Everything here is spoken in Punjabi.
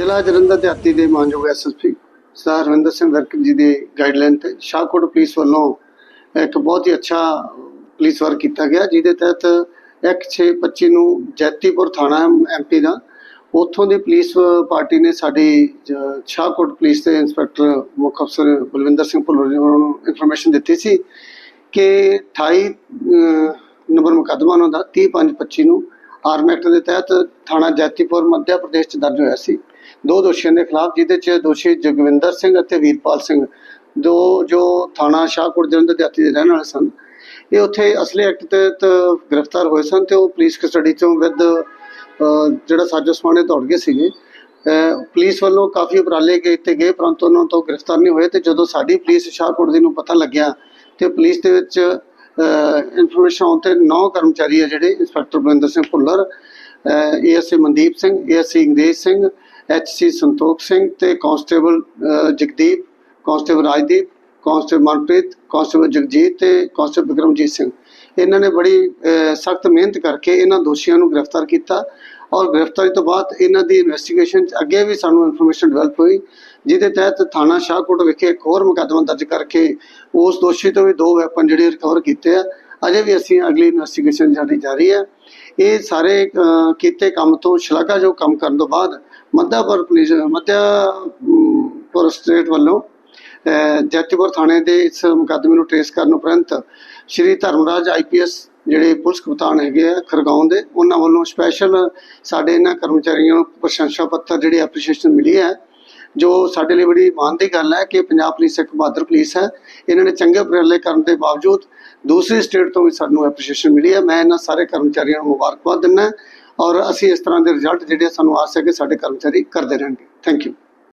ਜ਼ਿਲ੍ਹਾ ਜਲੰਧਰ ਦੇ ਹੱਤੀ ਦੇ ਮਾਨਯੋਗ S S P Sardar Harvinder Singh Virk ji ਦੇ ਗਾਈਡਲਾਈਨ ਤੇ ਸ਼ਾਹਕੋਟ ਪੁਲਿਸ ਵੱਲੋਂ ਇੱਕ ਬਹੁਤ ਹੀ ਅੱਛਾ ਪੁਲਿਸ ਵਰਕ ਕੀਤਾ ਗਿਆ, ਜਿਹਦੇ ਤਹਿਤ 1625 ਨੂੰ ਜੈਤੀਪੁਰ ਥਾਣਾ ਐਮਪੀ ਦਾ, ਉੱਥੋਂ ਦੀ ਪੁਲਿਸ ਪਾਰਟੀ ਨੇ ਸਾਡੀ ਜ- ਸ਼ਾਹਕੋਟ ਪੁਲਿਸ ਦੇ ਇੰਸਪੈਕਟਰ ਮੁੱਖ ਅਫਸਰ ਬਲਵਿੰਦਰ ਸਿੰਘ ਭੁੱਲਰ ਜੀ ਨੂੰ ਇਨਫੋਰਮੇਸ਼ਨ ਦਿੱਤੀ ਸੀ ਕਿ 28 ਨੰਬਰ ਮੁਕੱਦਮਾ ਉਹਨਾਂ ਦਾ 30525 ਨੂੰ ਆਰਮ ਐਕਟ ਦੇ ਤਹਿਤ ਥਾਣਾ ਜੈਤੀਪੁਰ, ਮੱਧ ਪ੍ਰਦੇਸ਼ ਚ ਦਰਜ ਹੋਇਆ ਸੀ। ਦੋ ਦੋਸ਼ੀਆਂ ਦੇ ਖਿਲਾਫ, ਜਿਹਦੇ ਚ ਦੋਸ਼ੀ ਜਗਵਿੰਦਰ ਸਿੰਘ ਅਤੇ ਵੀਰਪਾਲ ਸਿੰਘ। ਦੋ ਜੋ ਥਾਣਾ ਸ਼ਾਹਕੋਟ ਜਲੰਧਰ ਦੇ ਦੇ ਰਹਿਣ ਵਾਲੇ ਸਨ। ਇਹ ਉੱਥੇ ਅਸਲੀ ਐਕਟ ਤਹਿਤ ਗ੍ਰਿਫਤਾਰ ਹੋਏ ਸਨ ਤੇ ਉਹ ਪੁਲਿਸ ਕਸਟਡੀ ਚੋਂ ਵਿਦ ਜਿਹੜਾ ਸਾਜੋ ਸਮਾਣੇ ਦੌੜ ਗਏ ਸੀਗੇ। ਪੁਲਿਸ ਵੱਲੋਂ ਕਾਫੀ ਉਪਰਾਲੇ ਕੀਤੇ ਗਏ, ਪਰੰਤੂ ਉਹਨਾਂ ਤੋਂ ਗ੍ਰਿਫਤਾਰ ਨਹੀਂ ਹੋਏ ਤੇ ਜਦੋਂ ਸਾਡੀ ਪੁਲਿਸ ਸ਼ਾਹਕੋਟ ਦੀ ਨੂੰ ਪਤਾ ਲੱਗਿਆ ਤੇ ਪੁਲਿਸ ਦੇ ਵਿੱਚ ਇਨਫੋਰਮੇਸ਼ਨ ਆਉਣ ਤੇ ਨੌ ਕਰਮਚਾਰੀ ਆ ਜਿਹੜੇ, inspector Balinder Singh Bhullar A S A Mandeep Singh A S A Angrez Singh H C Santokh Singh ਤੇ constable Jagdeep constable Rajdeep constable Manpreet constable Jagjit ਤੇ ਕਾਂਸਟੇਬਲ ਵਿਕਰਮਜੀਤ ਸਿੰਘ। ਇਹਨਾਂ ਨੇ ਬੜੀ ਸਖਤ ਮਿਹਨਤ ਕਰਕੇ ਇਹਨਾਂ ਦੋਸ਼ੀਆਂ ਨੂੰ ਗ੍ਰਿਫਤਾਰ ਕੀਤਾ ਔਰ ਗ੍ਰਿਫਤਾਰੀ ਤੋਂ ਬਾਅਦ ਇਹਨਾਂ ਦੀ ਇਨਵੈਸਟੀਗੇਸ਼ਨ ਅੱਗੇ ਵੀ ਸਾਨੂੰ ਇਨਫੋਰਮੇਸ਼ਨ ਡਿਵੈਲਪ ਹੋਈ, ਜਿਹਦੇ ਤਹਿਤ ਥਾਣਾ ਸ਼ਾਹਕੋਟ ਵਿਖੇ ਇੱਕ ਹੋਰ ਮੁਕੱਦਮਾ ਦਰਜ ਕਰਕੇ ਉਸ ਦੋਸ਼ੀ ਤੋਂ ਵੀ ਦੋ ਵੈਪਨ ਜਿਹੜੇ ਰਿਕਵਰ ਕੀਤੇ ਆ। ਅਜੇ ਵੀ ਅਸੀਂ ਅਗਲੀ ਇਨਵੈਸਟੀਗੇਸ਼ਨ ਸਾਡੀ ਜਾਰੀ ਹੈ ਇਹ ਸਾਰੇ ਕੀਤੇ ਕੰਮ ਤੋਂ ਸ਼ਲਾਘਾਯੋਗ ਕੰਮ ਕਰਨ ਤੋਂ ਬਾਅਦ ਮੱਧਾਪੁਰ ਪੁਲਿਸ ਮੱਧਾਪੁਰ ਸਟੇਟ ਵੱਲੋਂ ਅਹ, ਥਾਣੇ ਦੇ ਇਸ ਮੁਕੱਦਮੇ ਨੂੰ ਟ੍ਰੇਸ ਕਰਨ ਉਪਰੰਤ Shri Dharmraj I P S ਜਿਹੜੇ ਪੁਲਿਸ ਕਪਤਾਨ ਹੈਗੇ ਆ ਖਰਗਾਉਂ ਦੇ ਉਹਨਾਂ ਵੱਲੋਂ ਸਪੈਸ਼ਲ ਸਾਡੇ ਇਹਨਾਂ ਕਰਮਚਾਰੀਆਂ ਨੂੰ ਪ੍ਰਸ਼ੰਸਾ ਪੱਤਰ ਜਿਹੜੀ ਐਪਰੀਸ਼ੀਏਸ਼ਨ ਮਿਲੀ ਹੈ ਜੋ ਸਾਡੇ ਲਈ ਬੜੀ ਮਾਣ ਦੀ ਗੱਲ ਹੈ ਕਿ ਪੰਜਾਬ ਪੁਲਿਸ ਇੱਕ ਬਹਾਦਰ ਪੁਲਿਸ ਹੈ। ਇਹਨਾਂ ਨੇ ਚੰਗੇ ਉਪਰਾਲੇ ਕਰਨ ਦੇ ਬਾਵਜੂਦ ਦੂਸਰੀ ਸਟੇਟ ਤੋਂ ਵੀ ਸਾਨੂੰ ਐਪਰੀਸ਼ੀਏਸ਼ਨ ਮਿਲੀ ਹੈ। ਮੈਂ ਇਹਨਾਂ ਸਾਰੇ ਕਰਮਚਾਰੀਆਂ ਨੂੰ ਮੁਬਾਰਕਬਾਦ ਦਿੰਦਾ ਔਰ ਅਸੀਂ ਇਸ ਤਰ੍ਹਾਂ ਦੇ ਰਿਜ਼ਲਟ ਜਿਹੜੇ ਸਾਨੂੰ ਆਸ ਹੈ ਕਿ ਸਾਡੇ ਕਰਮਚਾਰੀ ਕਰਦੇ ਰਹਿਣਗੇ। Thank you